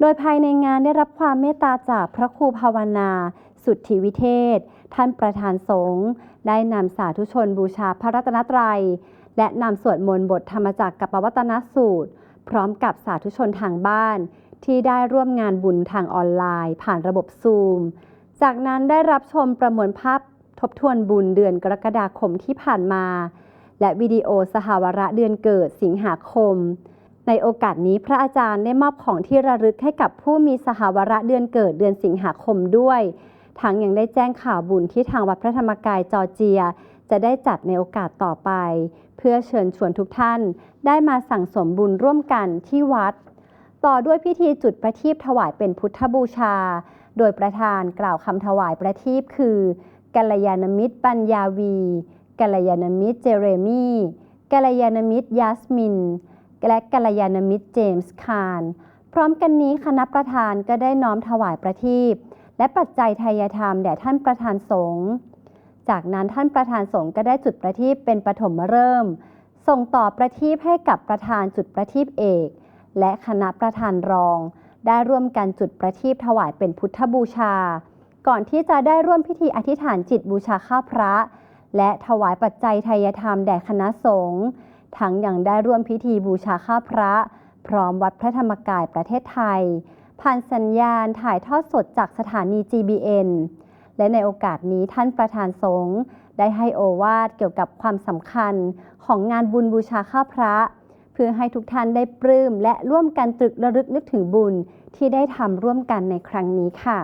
โดยภายในงานได้รับความเมตตาจากพระครูภาวนา สุทธิวิเทศ ท่านประธานสงฆ์ได้นำสาธุชนบูชาพระรัตนตรัย และนำสวดมนต์บทธรรมจักรกับปวัตนสูตร พร้อมกับสาธุชนทางบ้าน ที่ได้ร่วมงานบุญทางออนไลน์ ผ่านระบบซูม จากนั้นได้รับชมประมวลภาพทบทวนบุญเดือนกรกฎาคมที่ผ่านมา และวิดีโอสหวระเดือนเกิดสิงหาคม ในโอกาสนี้พระอาจารย์ได้มอบของที่ระลึกให้กับผู้มีสหวระเดือนเกิดเดือนสิงหาคมด้วยทั้งยังได้แจ้งข่าวบุญที่ทางวัดพระธรรมกายจอร์เจีย จะได้จัดในโอกาสต่อไป เพื่อเชิญชวนทุกท่าน ได้มาสั่งสมบุญร่วมกันที่วัด ต่อด้วยพิธีจุดประทีปถวายเป็นพุทธบูชา โดยประธานกล่าวคำถวายประทีปคือกัลยาณมิตรปัญญาวีกัลยาณมิตรเจเรมี่กัลยาณมิตรยาสมิน และกัลยาณมิตรเจมส์คาร์นพร้อมกันนี้คณะประธานก็ได้น้อมถวายประทีปและปัจจัยทายธรรมแด่ท่านประธานสงฆ์จากนั้นท่านประธานสงฆ์ก็ได้จุดประทีปเป็นปฐมฤกษ์ส่งต่อประทีปให้กับประธานจุดประทีปเอก และคณะประธานรอง ได้ร่วมกันจุดประทีปถวายเป็นพุทธบูชา ก่อนที่จะได้ร่วมพิธีอธิษฐานจิตบูชาข้าพระ และถวายปัจจัยทายธรรมแด่คณะสงฆ์ ทั้งยังได้ร่วมพิธีบูชาข้าพระ พร้อมวัดพระธรรมกายประเทศไทย ผ่านสัญญาณถ่ายทอดสดจากสถานี GBN และในโอกาสนี้ท่านประธานสงฆ์ได้ให้โอวาทเกี่ยวกับความสำคัญของงานบุญบูชาข้าพระ เพื่อให้ทุกท่านได้ปลื้มและร่วมกันตรึกระลึกนึกถึงบุญที่ได้ทำร่วมกันในครั้งนี้ค่ะ